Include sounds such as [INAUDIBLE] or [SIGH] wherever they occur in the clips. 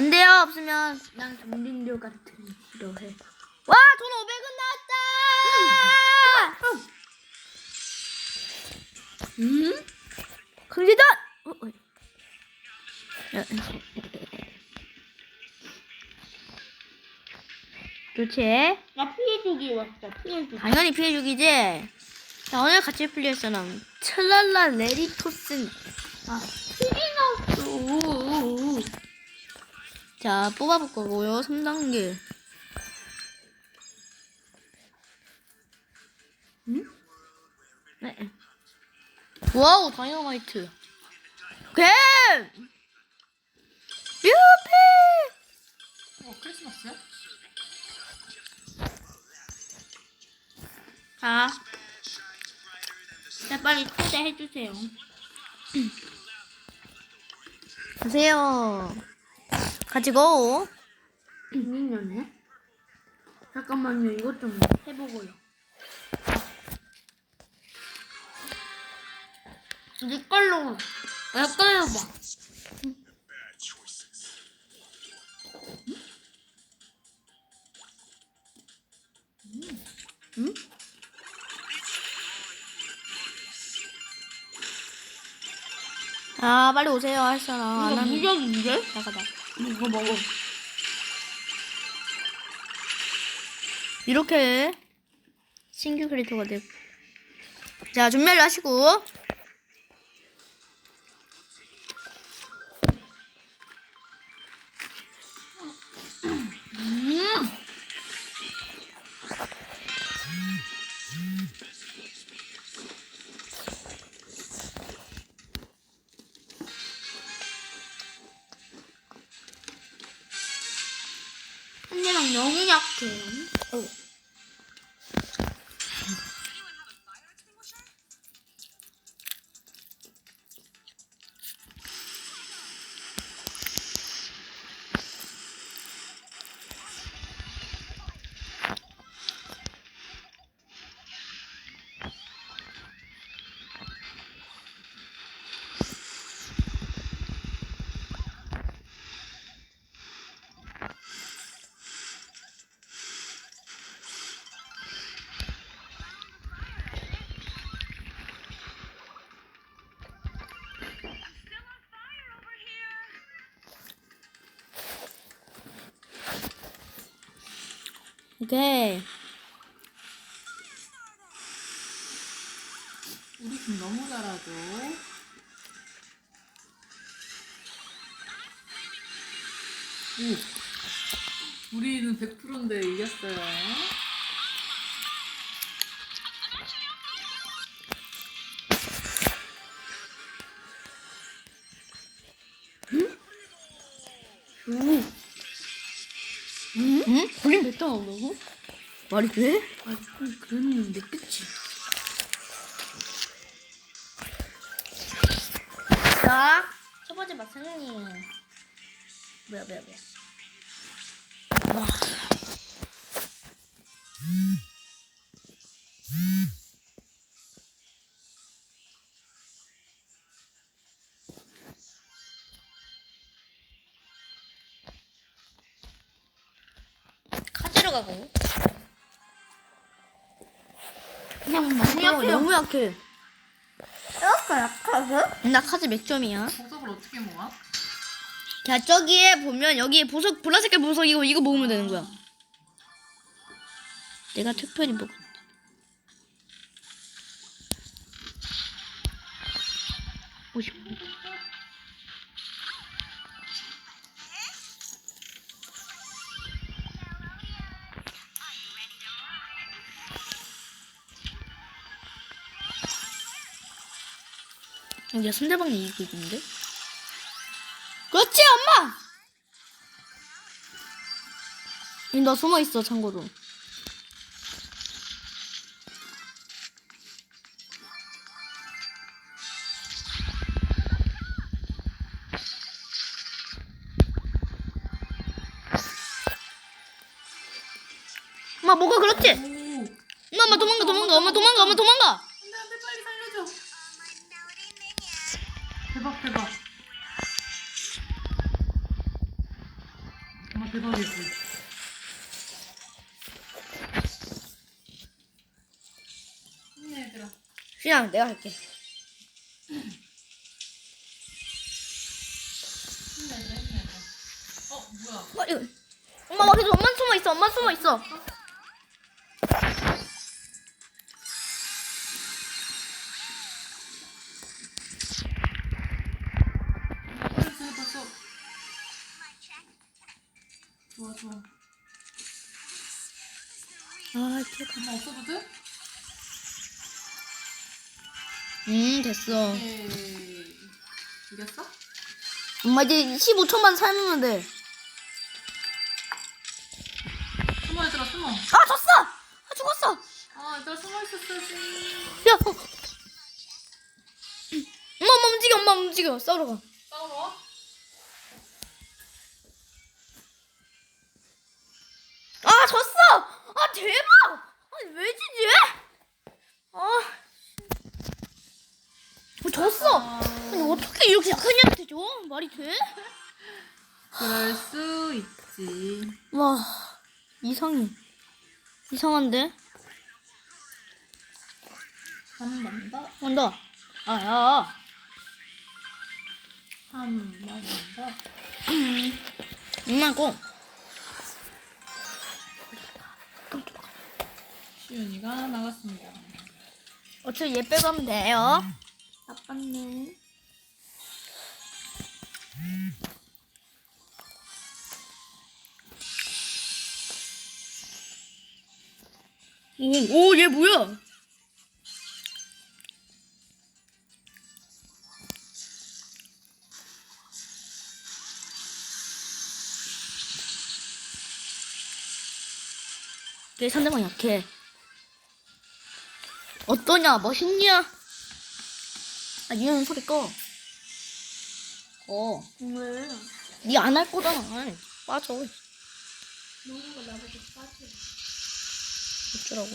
안 돼요, 없으면. 난 경진료 같은 싫어해. 와, 돈 500원 나왔다! 음? 강재단! 어, 어. 야, 좋지? 나 피해주기 왔어. 피해주기. 당연히 피해주기지. 자, 오늘 같이 플레이할 사람. 찰랄라 레리토슨. 아, 피해 나왔어. 자, 뽑아볼 거고요. 3단계. 응? 네. 와우, 다이너마이트. 뱀! 뮤피! 어, 크리스마스야? 자. 자, 빨리 초대해주세요. 가세요. 가지고. 민년네 잠깐만요. 이것 좀 해보고요. 네 걸로 내 걸로 봐. 아, 빨리 오세요, 할 사람. 안 이거 무적인데? 나가다. 이거 먹어. 이렇게 신규 크리에이터가 되고. 자, 준비를 하시고. 한대랑 너무 약해. 어. 오케이. 우리 팀 너무 잘하죠. 오, 우리는 100%인데 이겼어요. 응? 우린 몇 나온다고? 말이 돼? 아, 좀 그랬는데, 그치? 자, 첫 번째 마상이 뭐야, 뭐야, 뭐야. 와. 카 지로 가고. 그냥 너무 너무 약해. 너무 약해. 약간 약하서? 나 카드 몇 점이야? 보석을 어떻게 모아? 자 저기에 보면 여기 보석 보라색깔 보석이고 이거 모으면 되는 거야. 내가 특별히 뭐 야 상대방이 이기고 있는데? 그렇지 엄마! 너 숨어 있어 참고로. 엄마 뭐가 그렇지? 오, 엄마 엄마 도망가 도망가 엄마 도망가 엄마 도망가. 엄마 대박이지. 힘내 얘들아. 그냥 내가 할게. 힘내 얘들아 힘내 얘들아. 어 뭐야? 어, 이거. 엄마 막 계속 엄마 숨어 있어 엄마 숨어 있어. 음 됐어. 이겼어? 엄마 이제 15초만 살면 돼. 숨어 얘들아 숨어. 아 졌어. 아 죽었어. 아 얘들아 숨어 있었어야지. 야. 어. 엄마 엄마 움직여 엄마 움직여 싸우러 가. 와? 아 졌어. 아 대박. 아니 왜 지지? 아. 어, 졌어. 아니 어떻게 이렇게 애한테 줘? 말이 돼? 그럴 수 있지. 와 이상해. 이상한데? 한 번 더. 간다. 아야. 한 번 더. 엄마 고. 시윤이가 나갔습니다. 어차피 얘 빼고 하면 돼요. 나빴네. 오, 얘 뭐야? 얘 상대방 약해. 어떠냐? 멋있냐? 아, 니는 소리 꺼. 어. 왜? 니 안 할 거잖아. 빠져. 너무가 나보고 빠져. 어쩌라고.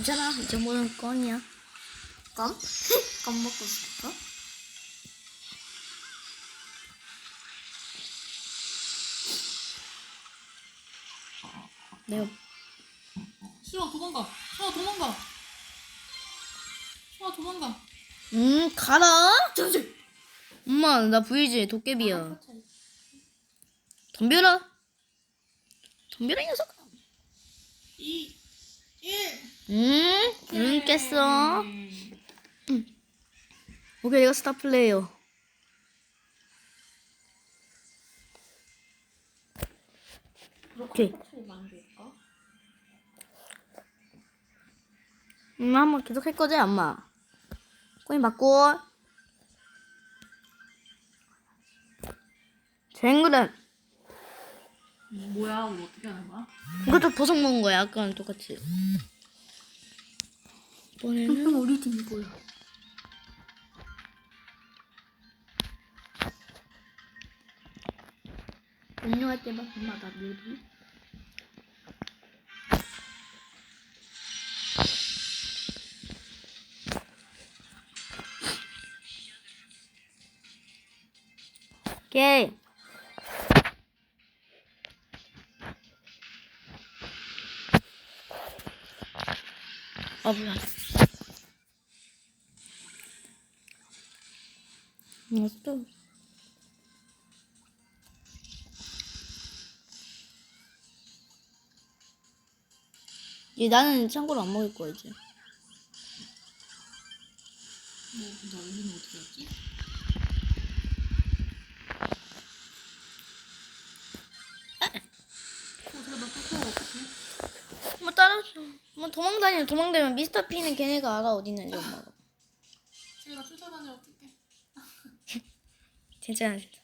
괜찮아. 이 정도는 껌이야. 껌? [LAUGHS] 껌 먹고 싶어? 내가 시윤아 도망가. 시윤아 도망가. 시윤아 도망가. 음 가라. 저기. 엄마 나 VJ 도깨비야. 덤벼라. 덤벼라 이 녀석. 2, 1. 음, 음 깼어. 오케이 내가 스타 플레이어. 오케이. 음 한번 계속 할 거지 엄마. 코인 받고. 쟁그는 뭐야 우리 어떻게 하는 거야? 이것도 보석 먹은 거야 아까랑 똑같이. 이번에는 우리 팀 이거야. 음료할 때마다 밀기. 오케이. 아 몰라. 이것도 얘 나는 참고로 안 먹을 거야 이제. 뭐, 나 여기는 어떻게 했지? 뭐 도망다니면 도망다니면 미스터 피는 걔네가 알아 어디 있는지 엄마가. 제가 쫓아다녀 어떡해. [LAUGHS] 진짜 진짜.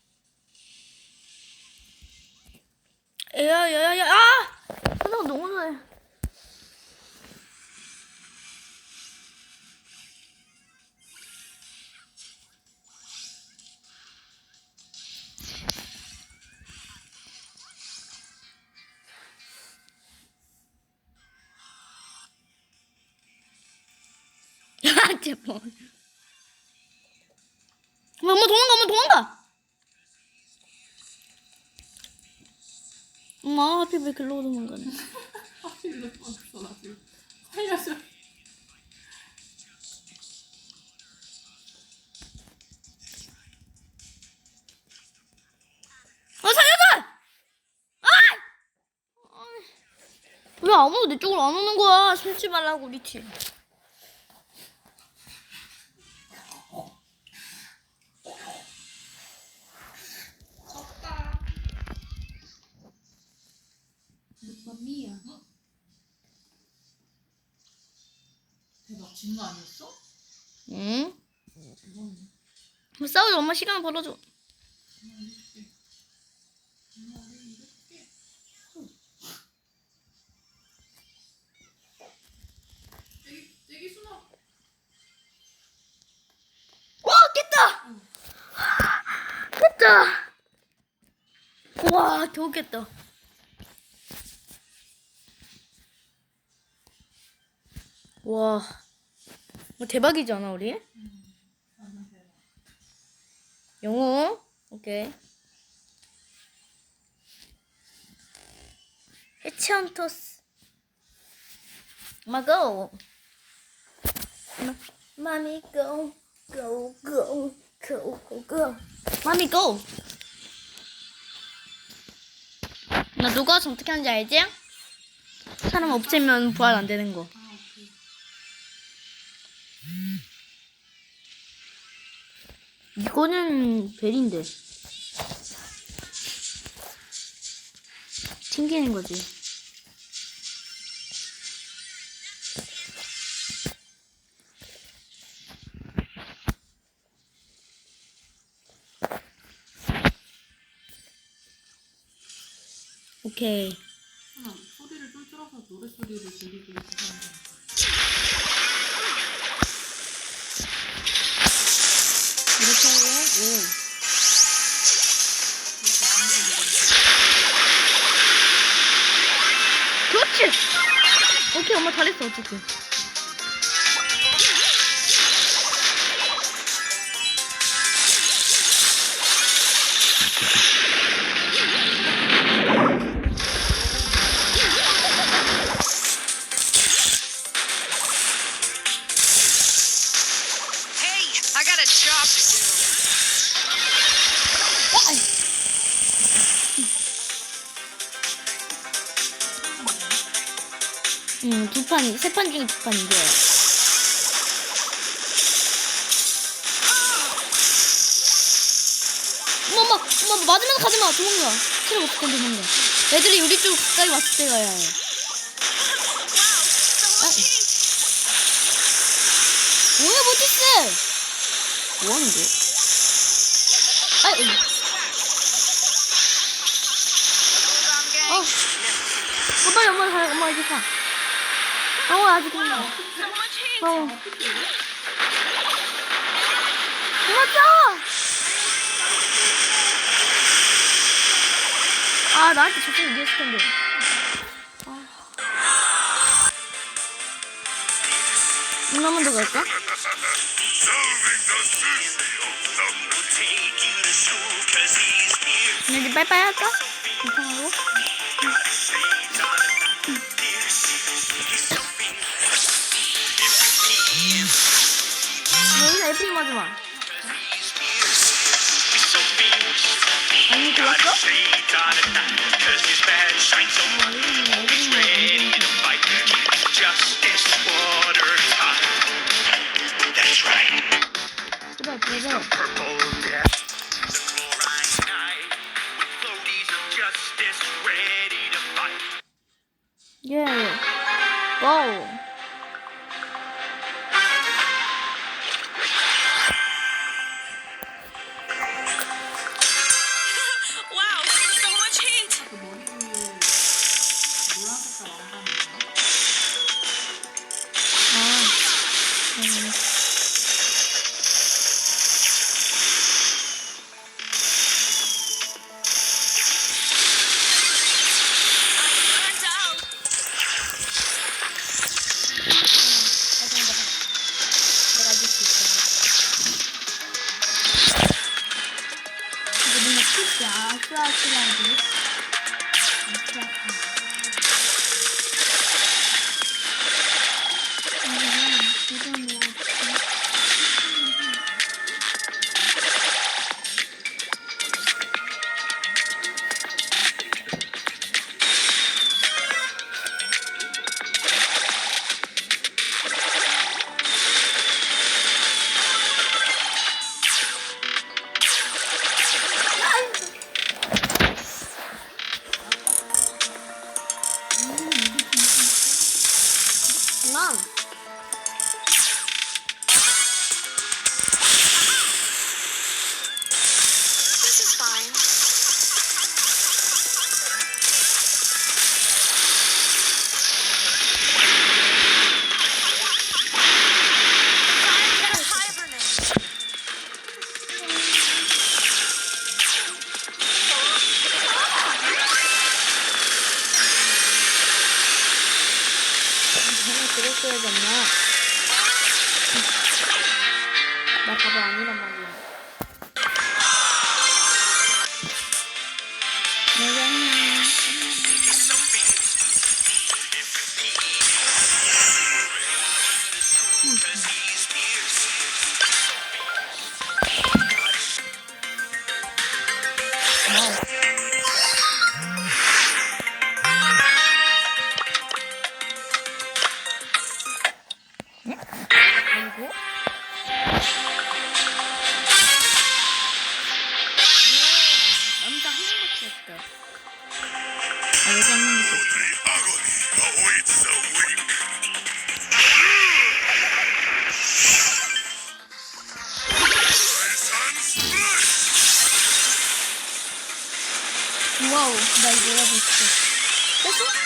야야야야 아! 하나가 너무 좋아해. 제발. 엄마 도망가, 엄마 도망가. 엄마 하필 왜 글로 도망가네. [LAUGHS] 하필 왔어 나 지금. 살려줘. 아! 왜 아무도 내 쪽으로 안 오는 거야? 숨지 말라고 우리 팀. 맘미야. 대박 진거 아니었어? 응? 그럼 싸우자 엄마 시간 벌어줘. 와 깼다! 깼다! 와 겨우 깼다. 와, 뭐 대박이지 않아 우리? 영어? 오케이. 해치헌터스. 마고. 마미 고. 고, 고, 고, 고, 고. 마미 고. 나 누가 어떻게 하는지 알지? 사람 없애면 부활 안 되는 거. 아 오케이. 이거는 벨인데. 튕기는 거지. 오케이. 순아 소리를 쫄쫄아서 노래 소리를 들리고 있어. 이렇게 하고, 오. 그렇지! 오케이, 엄마 잘했어, 어쨌든. 응, 두 판, 세 판 중에 두 판 이겨요. 엄마, 엄마, 엄마, 맞으면서 가지 마. 도망가. 체력 없을 건 도망가. 애들이 우리 쪽 가까이 왔을 때 가야 해. 아, 뭐야, 모티스! 뭐 하는 거야? 아, 으. 어. 어, 빨리 엄마 가, 엄마 이제 가. 어, 아직 도망가. 어. 도망쳐! 아, 나한테 저쪽에 이겼을 텐데. 아. 한 번만 더 갈까? 그냥 이제 빠이빠이 할까? 이상하고. 와우, 나 이거 해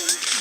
아!